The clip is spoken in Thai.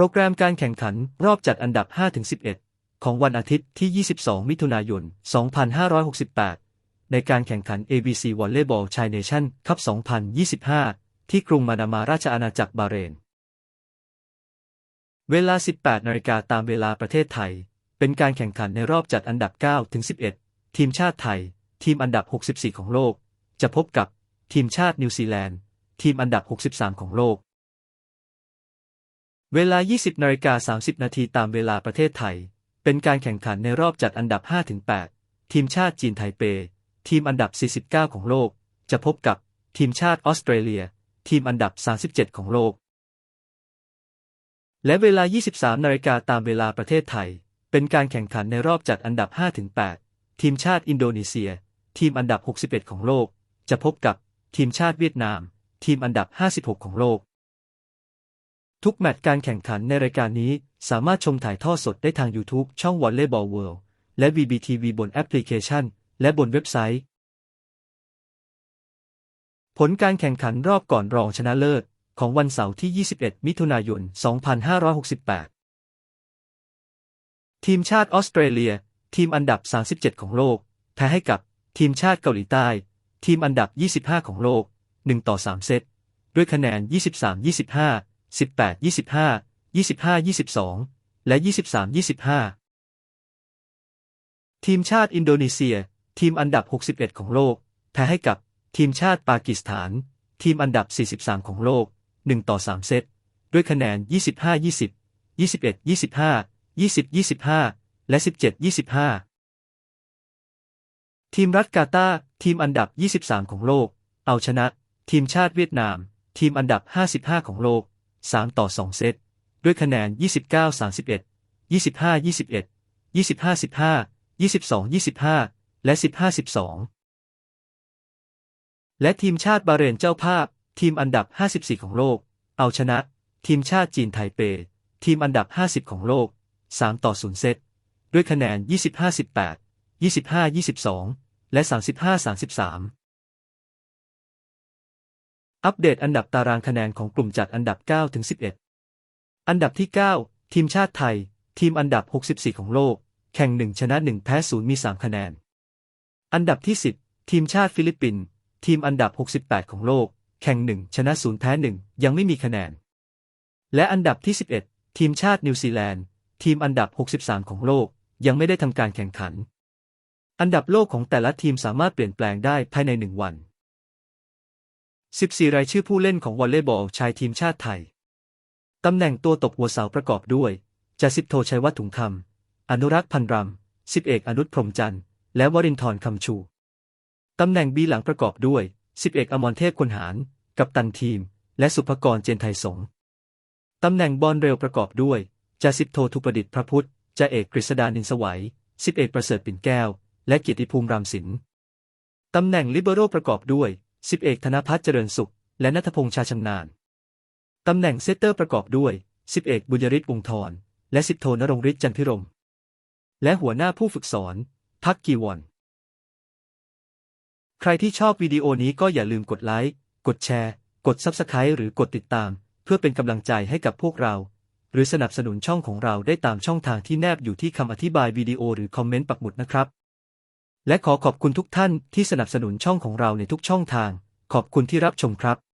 รแกรมการแข่งขันรอบจัดอันดับ 5-11 ของวันอาทิตย์ที่ 22 มิถุนายน 2568 ในการแข่งขัน ABC Volleyball Chai Nation Cup 2025 ที่กรุงมานามาราชอาณาจักรบาเรน เวลา 18 นาฬิกาตามเวลาประเทศไทย เป็นการแข่งขันในรอบจัดอันดับ 9-11 ทีมชาติไทย ทีมอันดับ 64 ของโลก จะพบกับทีมชาตินิวซีแลนด์ ทีมอันดับ 63 ของโลก เวลา 20นาฬิกา30 นาทีตามเวลาประเทศไทย เป็นการแข่งขันในรอบจัดอันดับ 5-8 ทีมชาติจีนไทเป ทีมอันดับ 49 ของโลก จะพบกับทีมชาติออสเตรเลีย ทีมอันดับ 37 ของโลก และเวลา 23นาฬิกาตามเวลาประเทศไทย เป็นการแข่งขันในรอบจัดอันดับ 5-8 ทีมชาติอินโดนีเซีย ทีมอันดับ 61 ของโลก จะพบกับทีมชาติเวียดนาม ทีมอันดับ 56 ของโลก ทุกแมตช์การแข่งขันในรายการนี้สามารถชมถ่ายทอดสดได้ทาง YouTube ช่อง Volleyball World และ VBTV บนแอปพลิเคชัน และบนเว็บไซต์ ผลการแข่งขันรอบก่อนรองชนะเลิศ ของวันเสาร์ที่ 21 มิถุนายน 2568 ทีมชาติออสเตรเลีย ทีมอันดับ 37 ของโลก แพ้ให้กับทีมชาติเกาหลีใต้ ทีมอันดับ 25 ของโลก 1 ต่อ 3 เซต ด้วยคะแนน 23-25 18-25 25-22 และ 23-25 ทีมชาติอินโดนีเซีย ทีมอันดับ 61 ของโลก แพ้ให้กับทีมชาติปากีสถาน ทีมอันดับ 43 ของโลก 1 ต่อ 3 เซต ด้วยคะแนน 25-20 21-25 20-25 และ 17-25 ทีมรัฐกาตาทีมอันดับ 23 ของโลก เอาชนะ ทีมชาติเวียดนาม ทีมอันดับ 55 ของโลก 3 ต่อ 2 เซต ด้วยคะแนน 29-31 25-21 25-15 22-25 และ 15-12 และทีมชาติบาเรนเจ้าภาพ ทีมอันดับ 54 ของโลก เอาชนะ ทีมชาติจีนไทเป ทีมอันดับ 50 ของโลก 3 ต่อ 0 เซต ด้วยคะแนน 25-18 25-22 และ 35-33 อัปเดตอันดับตารางคะแนนของกลุ่มจัดอันดับ 9 ถึง 11 อันดับที่ 9 ทีมชาติไทย ทีมอันดับ 64 ของโลก แข่ง 1 ชนะ 1 แพ้ 0 มี 3 คะแนน อันดับที่ 10 ทีมชาติฟิลิปปินส์ ทีมอันดับ 68 ของโลก แข่ง 1 ชนะ 0 แพ้ 1 ยังไม่มีคะแนน และอันดับที่ 11 ทีมชาตินิวซีแลนด์ ทีมอันดับ 63 ของโลก ยังไม่ได้ทำการแข่งขัน อันดับโลกของแต่ละทีมสามารถเปลี่ยนแปลงได้ภายในหนึ่งวัน 14 รายชื่อผู้เล่นของวอลเลย์บอลชายทีมชาติไทย ตำแหน่งตัวตบหัวเสาประกอบด้วยจ่าสิบโทชัยวัฒน์ถุงคำ อนุรักษ์พันรำสิบเอกอนุชพรมจันทร์ และวรินทร์คำชู ตำแหน่งบีหลังประกอบด้วยสิบเอกอมรเทพคนหารกัปตันทีม และสุภกรเจนไทยสง ตำแหน่งบอลเร็วประกอบด้วยจ่าสิบโททุประดิษฐ์พระพุทธจ่าเอกกฤษดานินสวัยสิบเอกประเสริฐปิ่นแก้ว และเกียรติภูมิรามสิน ตำแหน่งลิเบโรประกอบด้วย สิบเอกธนพัฒน์เจริญสุข และนัทพงษ์ชาชำนาญ ตำแหน่งเซตเตอร์ประกอบด้วยสิบเอกบุญยริศวงศ์ธรและสิบโทนรงฤทธิ์จันพิรม และหัวหน้าผู้ฝึกสอน พักกีวอนใครที่ชอบวิดีโอนี้ก็อย่าลืมกดไลค์ กดแชร์ กด Subscribe หรือกดติดตาม เพื่อเป็นกำลังใจให้กับพวกเรา หรือสนับสนุนช่องของเราได้ตามช่องทางที่แนบอยู่ที่คำอธิบายวิดีโอหรือคอมเมนต์ปักหมุดนะครับ และขอขอบคุณทุกท่านที่สนับสนุนช่องของเราในทุกช่องทาง ขอบคุณที่รับชมครับ